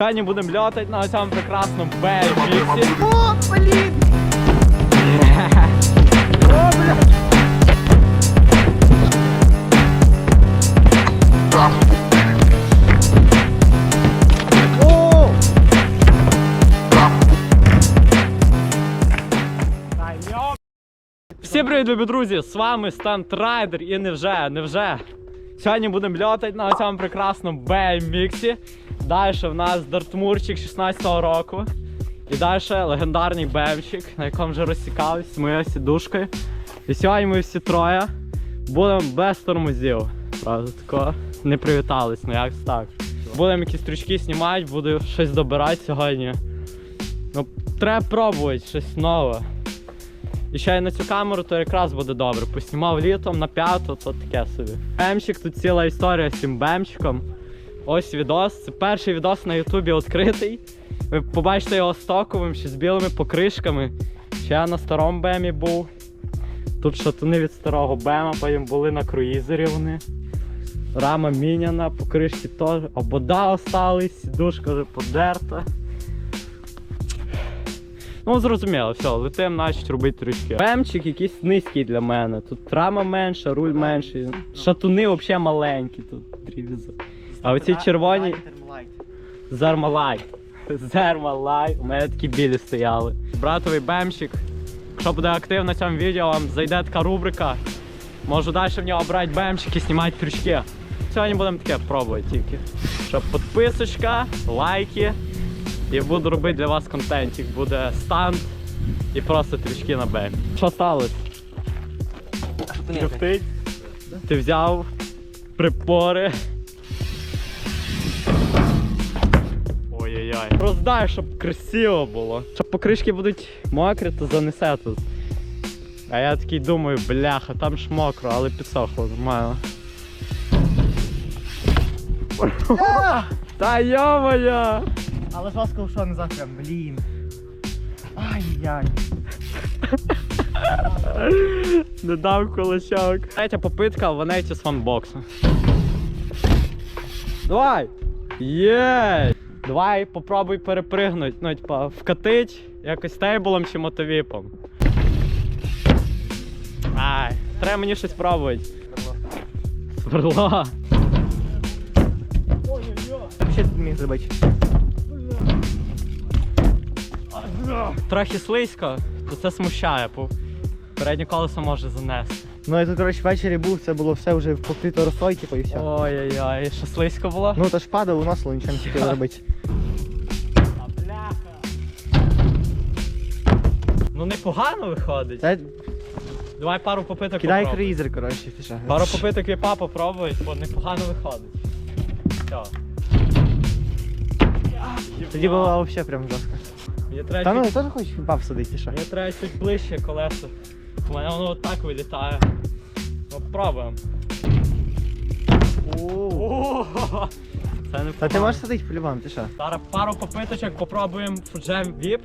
Сьогодні будемо льотати на цьому прекрасному бейбіксі. О, блін! О! Всім привіт, любі друзі! З вами Стант Райдер і невже, невже. Сьогодні будемо льотати на цьому прекрасному BMX. Далі в нас Дартмурчик 16-го року. І далі легендарний бемчик, на якому вже розсікались з моєю сідушкою. І сьогодні ми всі троє будемо без тормозів. Правда, тако не привітались, ну як так. Будемо якісь стрічки знімати, буду щось добирати сьогодні. Ну, треба пробувати щось нове. І ще й на цю камеру, то якраз буде добре. Поснімав літом на п'яту, то таке собі. Бемчик, тут ціла історія з цим бемчиком. Ось відос. Це перший відос на Ютубі відкритий. Ви побачите його стоковим, ще з білими покришками. Ще я на старому бемі був. Тут шатуни від старого бема, потім були на круїзері вони. Рама міняна, покришки теж. Обода остались, сідушка вже подерта. Ну, зрозуміло, все, летим, значить робити трішки. Бемчик якийсь низький для мене. Тут рама менша, руль менший. Шатуни взагалі маленькі тут дрівіза. А оці червоні Зермалай. Зермалай. У мене такі білі стояли. Братовий бемчик. Якщо буде актив на цьому відео, вам зайде така рубрика. Можу далі в нього брати бемчик і знімати крючки. Сьогодні будемо таке пробувати тільки. Щоб підписочка, лайки. І буду робити для вас контентик. Буде станд і просто трішки на бемі. Що сталося? Люфтить? Ти взяв припори. Ой-ой-ой. Роздай, щоб красиво було. Щоб покришки будуть мокрі, то занесе тут. А я такий думаю, бляха, там ж мокро, але підсохло нормально. Та йо-моє! Але ж вас ковшо не захрем, блін. Ай-яй. Не дав кулачок. Третя попитка в ванеті з фанбоксу. Давай! Є! Давай попробуй перепригнути, ну, типа, вкатить якось стейблом чи мотовіпом. Ай, треба мені щось пробувати. Сверло. Що ти міг зробити? Трохи слизько, то це смущає, бо переднє колесо може занести. Ну я тут, коротше, ввечері був, це було все вже покрито росою, типу, і все. Ой-ой-ой, що слизько було? Ну та ж падав, уносило, нічого не хотів робити. Непогано виходить. Та Давай пару попиток кидай попробуй. круїзер, коротше, що. Пару попиток віпа попробуй, бо непогано виходить. Все. Тоді було взагалі прям жорстко. Мені треба, Та ну я чуть, теж хочу баб садити, ти що. мені треба чуть ближче колесо. У мене воно отак вилітає. Ну пробуємо. О, Це не Та ти можеш садити по-любому, ти що? Зараз пару попиточок попробуємо фуджем віп.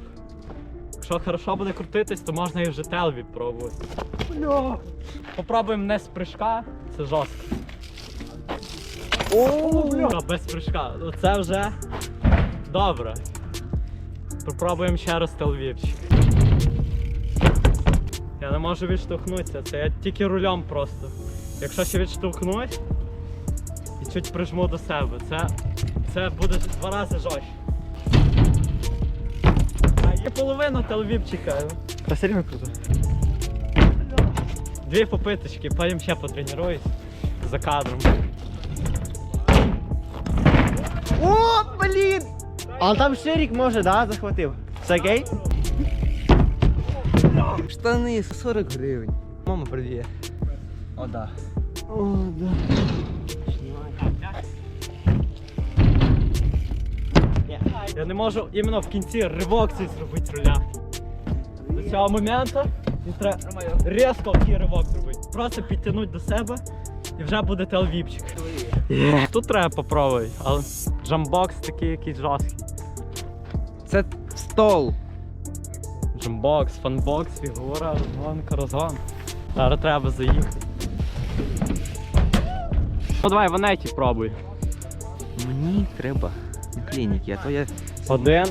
Якщо хорошо буде крутитись, то можна і вже тел віп пробувати. Попробуємо не з прыжка, це жорстко. О, бля. Без прыжка. Це вже добре. Попробуємо ще раз телвіпчик. Я не можу відштовхнутися, це я тільки рулем просто. Якщо ще відштовхнусь і чуть прижму до себе, це, це буде два рази жорстче. А є половина телевіпчика. Та все рівно круто. Дві попиточки, потім ще потренуюсь за кадром. О, блін! А там ширик може, да, захватив. Все окей? Штани 40 гривень. Мама продає. О, да. О, да. Я не можу іменно в кінці ривок цей зробити руля. До цього моменту мені треба різко такий ривок зробити. Просто підтягнути до себе і вже буде телевіпчик. Тут треба попробувати, але джамбокс такий якийсь жорсткий. Це стол. Джамбокс, фанбокс, фігура, розгонка, розгон. Зараз треба заїхати. Ну давай в анеті пробуй. Мені треба клініки, а то є Один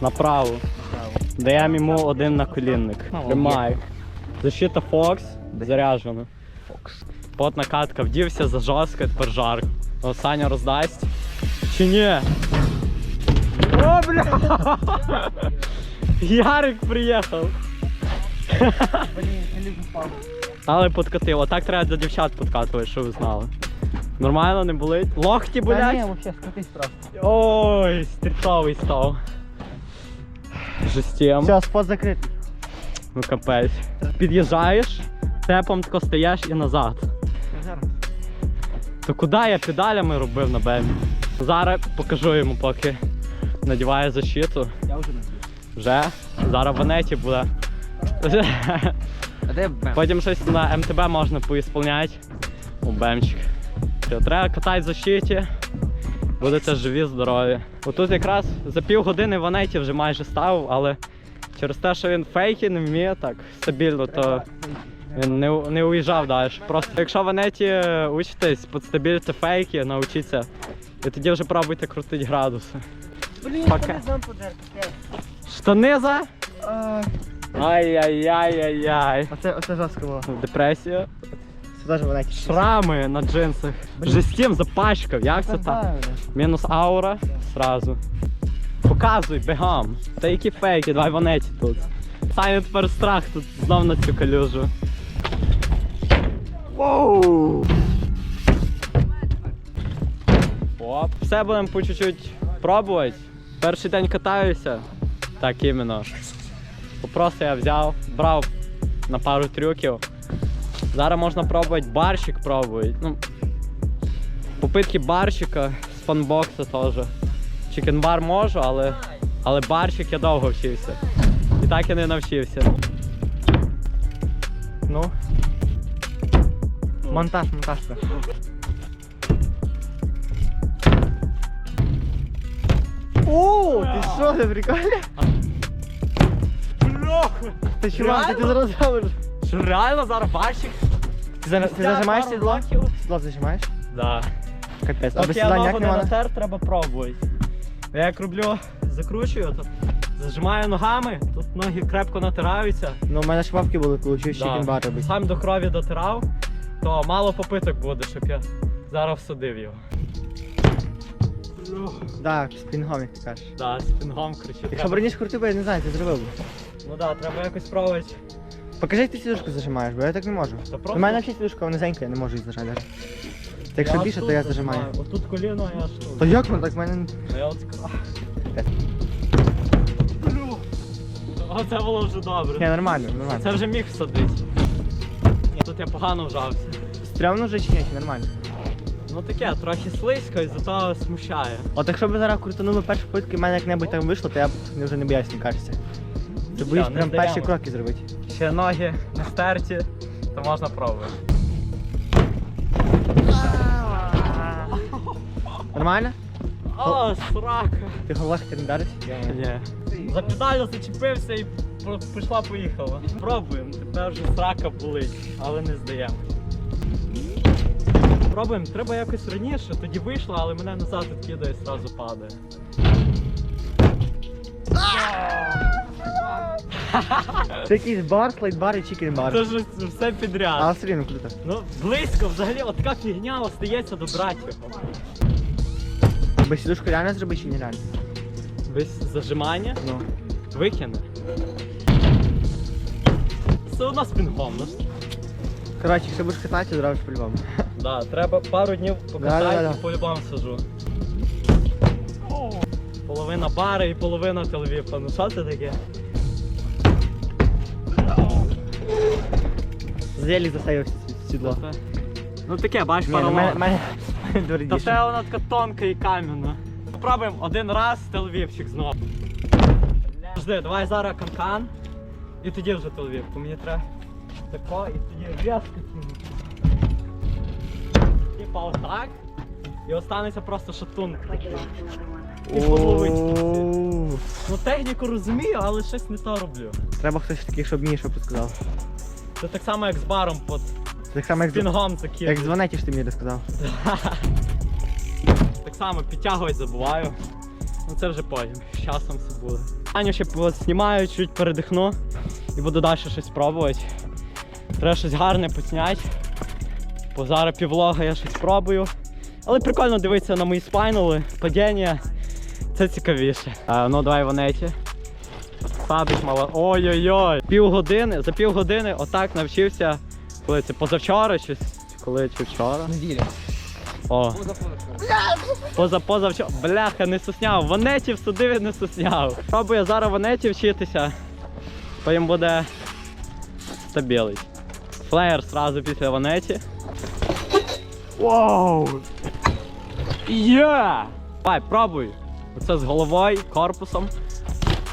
направо. право. Даємо йому один наколінник. Ну, Тримай. Защита Фокс заряджена. Фокс. Потна катка вдівся за жорстко, тепер жарко. О, Саня роздасть. Чи ні? О, бля! Ярик приїхав. Але подкатив. Отак треба для дівчат подкатувати, що ви знали. Нормально не болить? Лохті болять? взагалі, скатись просто. Ой, стрітовий став. Жестєм. Все, спот закритий. Ну капець. Під'їжджаєш, тепом тако стаєш і назад. То куди я педалями робив на бемі? Зараз покажу йому, поки надіває защиту. Я вже знаю. Вже. Зараз в анеті буде. А де? Потім щось на МТБ можна поісполняти. У бемчик. Все, Треба катати в защиті. Будете живі, здорові. Отут якраз за півгодини в анеті вже майже ставив, але через те, що він фейки не вміє так стабільно, то він не, не уїжджав далі. Просто якщо в анеті учитесь, підстабілюйте фейки, навчіться. І тоді вже пробуйте крутити градуси. Блін, Пока. Штаниза? Ай-яй-яй-яй-яй. Оце, оце жорстко було. Депресія. Це теж вона якісь. Шрами на джинсах. Жестім запачкав. Як це так? Мінус аура сразу. Показуй, бегам. Та які фейки, давай в анеті тут. Саня тепер страх тут знов на цю калюжу. Воу! Оп. Все будемо по чуть-чуть пробувати. Перший день катаюся. Так іменно. Просто я взяв, брав на пару трюків. Зараз можна пробувати барщик пробувати. Ну, попитки барщика з фанбокса теж. Чікенбар можу, але, але барщик я довго вчився. І так я не навчився. Ну, Монтаж, монтаж. це. О, ти що, це прикольно? Ти чувак, ти зараз робиш. Що реально зараз барщик? Ти, за- ти зажимаєш сідло? Сідло зажимаєш? Да. Капець, а без я сідла ногу ніяк не не натер, треба пробувати. Я як роблю, закручую, то зажимаю ногами, тут ноги крепко натираються. Ну, у мене ж бабки були, коли вчив Да. чікінбар робити. Сам до крові дотирав, то мало попиток буде, щоб я зараз всадив його. Так, як ти кажеш. Да, з пінгом кричу. Якщо б раніше крутив, би, я не знаю, ти зробив би. Ну да, треба якось пробувати. Покажи, як ти сідушку зажимаєш, бо я так не можу. Та У просто- мене взагалі сідушка низенька, я не можу її зажати. навіть. Та якщо Я більше, то я тут зажимаю. Отут коліно, я тут. Та як воно так в мене? А я от скрав. Оце було вже Ні, добре. нормально, нормально. Це вже міг всадити. Ні, тут я погано вжався. Стрьомно вже чи ні, чи нормально? Ну таке, трохи слизько і зато смущає. От якщо б зараз крутанули перші попитки, в мене як-небудь там вийшло, то я б не- вже не боявся, мені кажеться. Ти боїш прям перші кроки зробити. Ще ноги не стерті, то можна пробувати. Нормально? О, срака. Ти головах не вдарить? Ні. За педалю зачепився і пішла поїхала. Пробуємо, тепер вже срака болить, але не здаємо. Пробуємо, треба якось раніше, тоді вийшло, але мене назад відкидає і одразу падає. Це якийсь бар, слайд-бар і чікен бар. Це ж все підряд. Але все рівно круто. Ну, близько взагалі, от така фігня остається до братів. Без сідушку реально зробити чи не реально? Без зажимання Ну. викине. Все одно з пінгом, ну. Коротше, якщо будеш кататися, зробиш по-любому. Да, треба пару днів покатати Да-да-да. і по-любому сажу. Половина бари і половина телевіпа. Ну що це таке? Зелі засейвив сідло. Ну таке, бачиш, Ні, ну, паралон. Та це вона така тонка і кам'яна. Попробуємо один раз телевіпчик знову. Жди, давай зараз канкан. І тоді вже телевіпку. Мені треба тако і тоді різко кинути. Типа отак. І останеться просто шатун. І. Ну техніку розумію, але щось не то роблю. Треба хтось такий, щоб мені що підсказав. Це так само як з баром під так само, як, з- пінгом такі. як з Ванеті, що ти мені розказав. Так само підтягувати забуваю. Ну це вже потім, з часом все буде. Аню ще знімаю, чуть передихну і буду далі щось пробувати. Треба щось гарне посняти. Бо зараз півлога я щось пробую. Але прикольно дивитися на мої спайнули, падіння. Це цікавіше. А, ну давай ванеті. Садить мало. Ой-ой-ой. Півгодини, за півгодини отак навчився. Коли це позавчора чи коли чи вчора. Неділя. О. Поза позавчора. Бляха, не сусняв. В Анеті всудив не сусняв. Пробую зараз в Анеті вчитися. Потім буде стабілий. Флеєр сразу після Ванеті. Вау! Є! Давай, пробуй. Оце з головою, корпусом.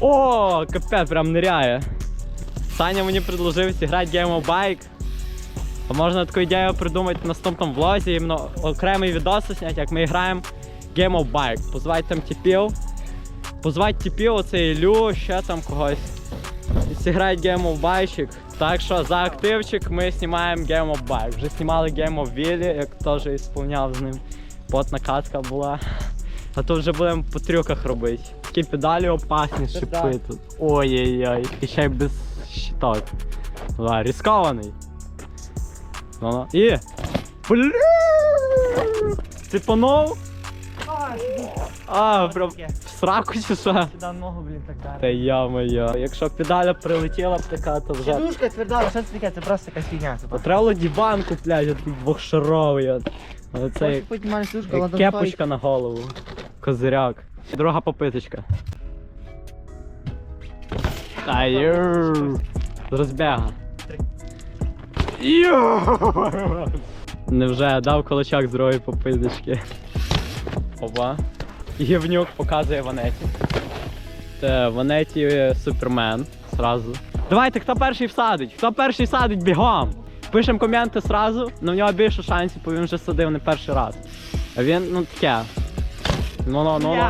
О, капець, прям ниряє. Саня мені предложив зіграти Game of Bike. А можна таку ідею придумати в наступному влозі, іменно окремий відос зняти, як ми граємо Game of Bike. Позвати там типів. Позвати типів, оце Ілю, ще там когось. І зіграти Game of Bike. Так що за активчик ми знімаємо Game of Bike. Вже знімали Game of Willy, як теж ісполняв з ним. Потна катка була. А тут вже будемо по трюках робити. Такі педалі опасні шипи тут. Ой-ой-ой. І ще й без щиток. Да, рискований. Ну, ну. І. Бля! Ципанув? А, прям в сраку чи що? Сюди ногу, блін, так далі. Та я-моя. Якщо педаля прилетіла б така, то вже. Сідушка тверда, що це таке? Це просто якась фігня. Та Треба було диван купляти, такий двохшаровий. от. Але це як, як кепочка на голову. Козиряк. Друга попиточка. З розбяга. Ю. Невже дав кулачок з другої попиточки. Опа. Гівнюк показує Ванеті. Це Ванеті Супермен. Сразу. Давайте, хто перший всадить? Хто перший всадить бігом? Пишемо коменти сразу, на в нього більше шансів, бо він вже садив не перший раз. А він, ну таке. Ну ну ну ну.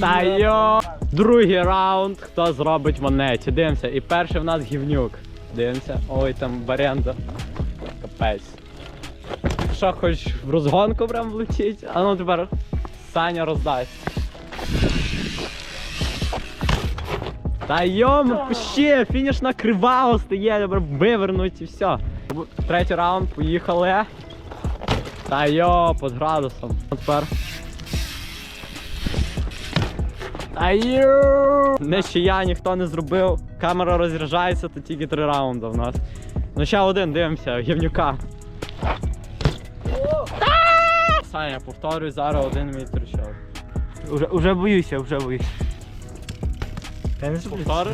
Та йо! Другий раунд, хто зробить монеті. Дивимося. І перший в нас гівнюк. Дивимося. Ой, там Баренда. Капець. Що, хоч в розгонку прям влетіть? А ну тепер Саня роздасть. Та йому, ще, фінішна крива стає, тепер вивернуть і все. Третій раунд, поїхали. Та йо, під градусом. Тепер. Та йо! Я, ніхто не зробив. Камера розряджається, то тільки три раунди в нас. Ну ще один, дивимося, гівнюка. Саня, повторюй зараз один мій трючок. Уже, уже боюся, вже боюся. Я не?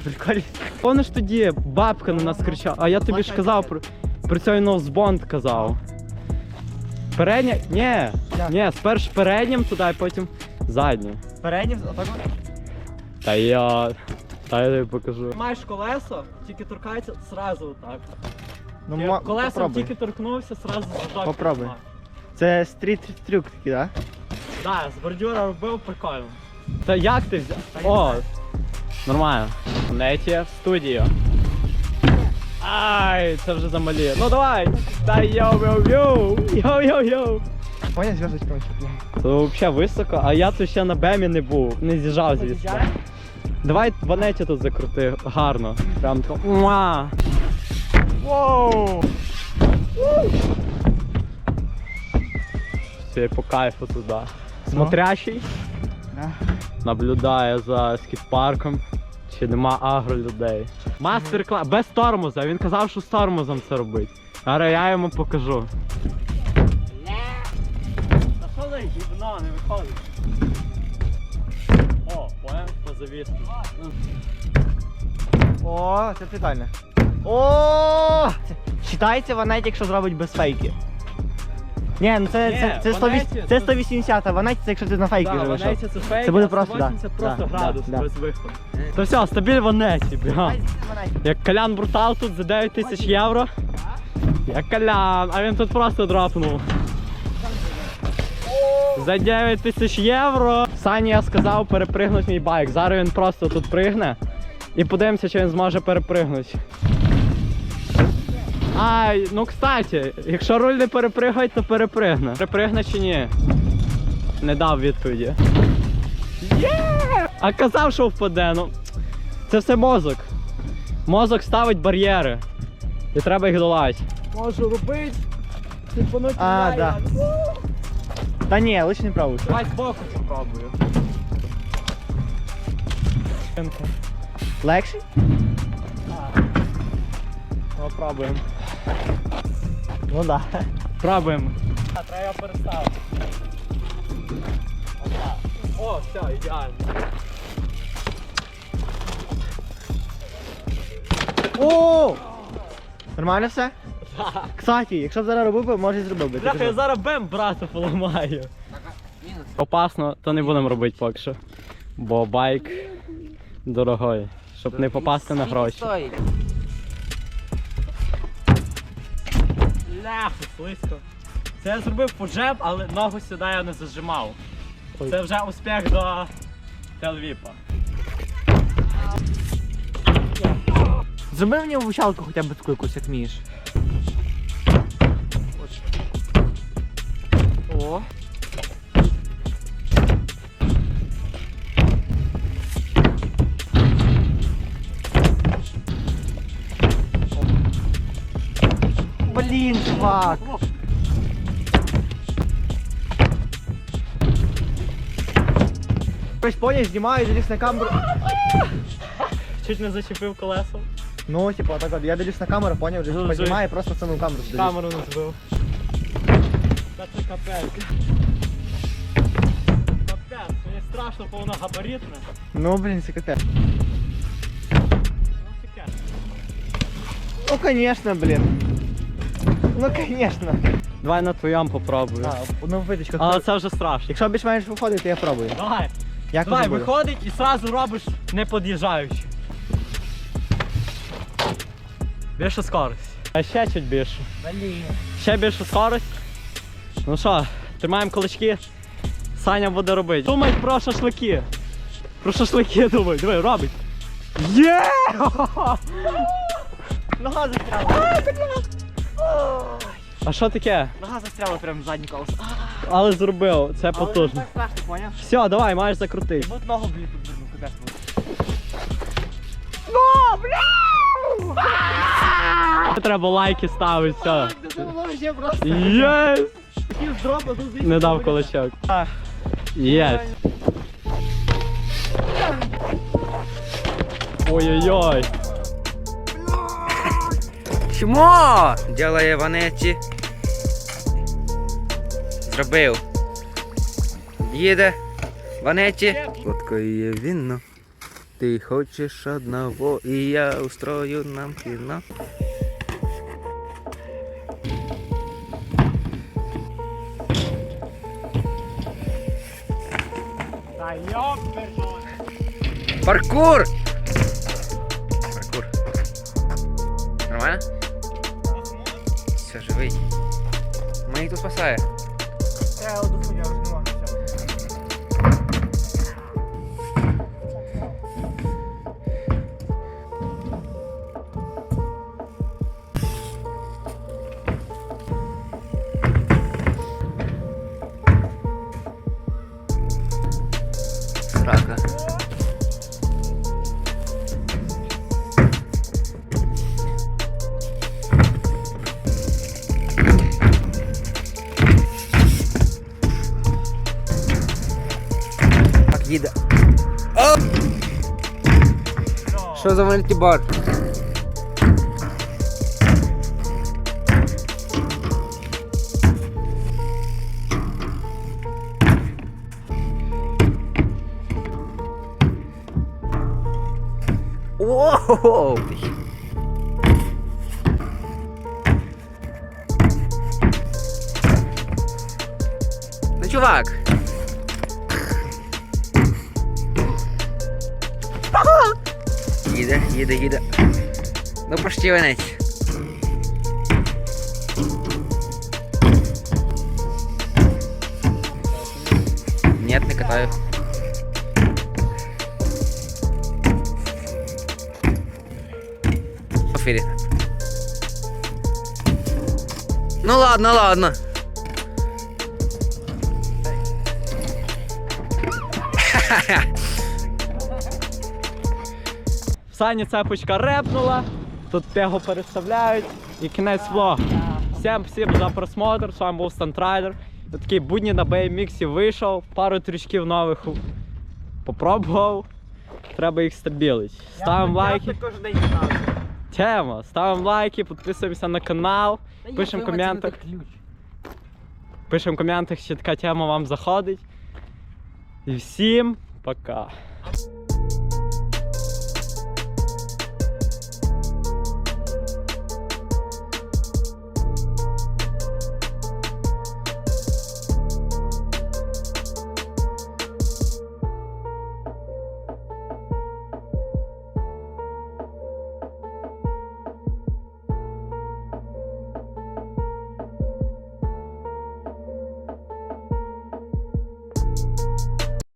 Прикольно. Помниш тоді бабка на нас кричала, а я тобі ж казав про, про цей ноузбонд казав. Передня. Ні, ні, спершу переднім туди, а потім заднім. Переднім, отак. Та я. Та я тобі покажу. Маєш колесо, тільки торкається сразу так. Ну, ма- колесом попробуй. тільки торкнувся, сразу задок. Попробуй. Це стріт трюк такий, так? Так, з бордюра робив прикольно. Та як ти взяв? О! Нормально. Неті в студію. Ай, це вже замалі. Ну давай! Та йоу-йоу-йоу! Йоу-йоу-йоу! Поняв, зв'язочком. Це взагалі високо, а я тут ще на бемі не був, не з'їжджав звідси. Давай ванеті тут закрути гарно. Прям тако. Муа! Воу! Все по кайфу туди. Смотрящий наблюдає за скіт-парком. Чи нема агро людей. Мастер-клас без тормоза. Він казав, що з тормозом це робить. Зараз я йому покажу. Та що за гівно, не виходить. О, поняв, позавіс. О, це прикольно. О! Читається вона, якщо зробить без фейки. Ні, ну це, Ні, це, це, 100, Ванеті, це це- 180, а вона це якщо ти на фейки Да, вийшов. Це фейк, Це буде а просто, да. 180 просто Да, градус да, да. без виходу. То все, стабіль Ванеті, бігам. Як Колян Брутал тут за 9 тисяч євро. Як Колян, а він тут просто дропнув. За 9 тисяч євро. Сані я сказав перепригнути мій байк. Зараз він просто тут пригне. І подивимося, чи він зможе перепригнути. Ай, ну кстати, якщо руль не перепригає, то перепригне. Перепригне чи ні? Не дав відповіді. Є! А казав, що впаде, ну. Це все мозок. Мозок ставить бар'єри. І треба їх долати. Можу робити. Типануть А, да. Та ні, лише не пробуй. Давай збоку попробую. Легший? Попробуємо. Ну да. Пробуємо. А, треба переставити. О, все, ідеально. О! Нормально все? Кстати, якщо б зараз робив би, може і зробив би. Бляха, я зараз бем брата поламаю. Опасно, то не будемо робити поки що. Бо байк дорогой. Щоб не попасти на гроші. Ляху, слизько. Це я зробив поджеб, але ногу сюди я не зажимав. Це вже успіх до Телвіпа. Зроби мені обучалку хоча б таку якусь, як вмієш. чувак. Хтось поняв, знімаю, заліз на камеру. Чуть не зачепив колесо. Ну, типа, так от, я дивлюсь на камеру, поняв, вже Ну, типа, вже- знімає, просто саму камеру дивлюсь. Камеру не збив. Та це капець. Капець, мені страшно, бо воно габаритне. Ну, блін, це капець. Ну таке. Ну, конечно, блін. Ну, конечно. Давай на твоєму попробую. А, ну, витичка. Але це вже страшно. Якщо більш менш виходить, то я пробую. Давай, Як давай, буде? виходить і одразу робиш не під'їжджаючи. Більше скорость. А ще чуть більше. Блін. Ще більше скорость. Ну що, тримаємо кулачки. Саня буде робити. Думай про шашлики. Про шашлики думай. Диви, робить. Є! Нога застряла. А що таке? Нога застряла прямо в задній колесо. Але зробив, це Але не потужно. так страшно, поняв? Все, давай, маєш закрутити. Будь ногу, блін, тут верну, капець буде. Треба лайки ставити, все. Це було вже просто. Єс! Тут Не дав кулачок. А. Єс! Ой-ой-ой! Чмо? Ділає Ванеті. Зробив. Їде. Ванеті. Фоткає вінно. Ти хочеш одного, і я устрою нам кіно. Паркур. Живий. Мені тут спасає. Я хуйню розмивав, Що за мультибар? Воу! Ну, чувак! Їде, їде. Ну, почти венець. Нет, не катаю. В ефірі. Ну ладно, ладно. Сані цепочка репнула, тут його переставляють і кінець влогу. Всім спасибо за просмотр, з вами був Стантрайдер. Такий будні на BMX вийшов, пару трючків нових попробував. Треба їх стабілити. Ставимо лайки. Тема. Ставимо лайки, підписуємося на канал, пишемо в коментах. Пишемо в коментах, чи така тема вам заходить. І всім пока.